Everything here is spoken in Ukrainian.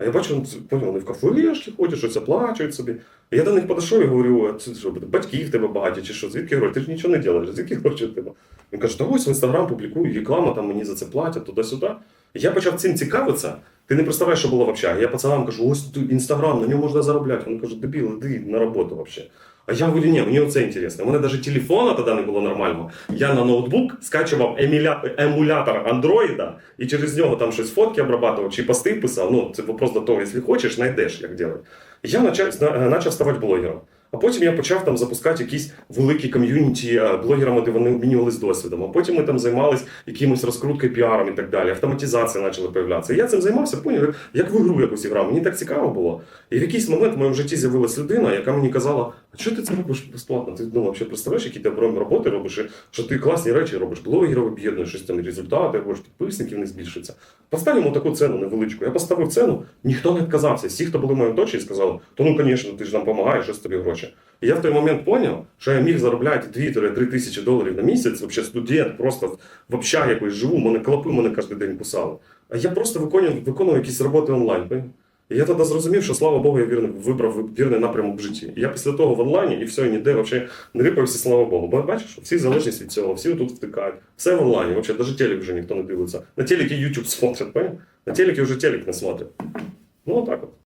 А я бачу, поняв, вони в кафешки ходять, щось оплачують собі. І я до них подійшов і говорю, а це що, батьків тебе багаті, чи що, звідки гроші? Ти ж нічого не робиш, звідки гроші тебе? Він каже, та ось в інстаграм публікую, реклама, там мені за це платять, туди-сюди. Я почав цим цікавитися. Ти не представляєш, що було в общагі. Я пацанам кажу, ось інстаграм, на ньому можна заробляти. Вони кажуть, дебіл, іди на роботу взагалі. А я говорю, ні, мені оце інтересно. У мене навіть телефона тоді не було нормального. Я на ноутбук скачував еміля... емулятор андроїда і через нього там щось фотки обрабатував чи пости писав. Ну, це вопрос до того, якщо хочеш, знайдеш, як робити. Я почав, почав ставати блогером. А потім я почав там запускати якісь великі ком'юніті е, блогерами, де вони обмінювалися досвідом. А потім ми там займалися якимось розкруткою, піаром і так далі. Автоматизація почала появлятися. Я цим займався, поняв, як в ігру якусь грав. Мені так цікаво було. І в якийсь момент в моєму житті з'явилась людина, яка мені казала: а що ти це робиш безплатно? Ти ну, взагалі представляєш, які ти оборонні роботи робиш, що ти класні речі робиш, блогерів об'єднуєш, щось там результати, робиш, підписників не збільшиться. Поставимо таку ціну невеличку. Я поставив ціну, ніхто не відказався. Всі, хто були в моєму точці, сказали, то ну, звісно, ти ж нам допомагаєш, що з тобі гроші. І я в той момент зрозумів, що я міг заробляти 2-3 тисячі доларів на місяць, взагалі студент, просто в- общагі якось живу, мене клопи мене кожен день кусали. А я просто виконував, виконував якісь роботи онлайн. І я тоді зрозумів, що слава Богу, я вірний, вибрав вірний напрямок в житті. І я після того в онлайні і все, ніде взагалі не рипався, слава Богу. Бо бачиш, всі залежність від цього, всі тут втикають. Все в онлайні, взагалі, навіть телек вже ніхто не дивиться. На телекі YouTube смотрять, понятно? На телекі вже телек не смотрять. Ну, отак от.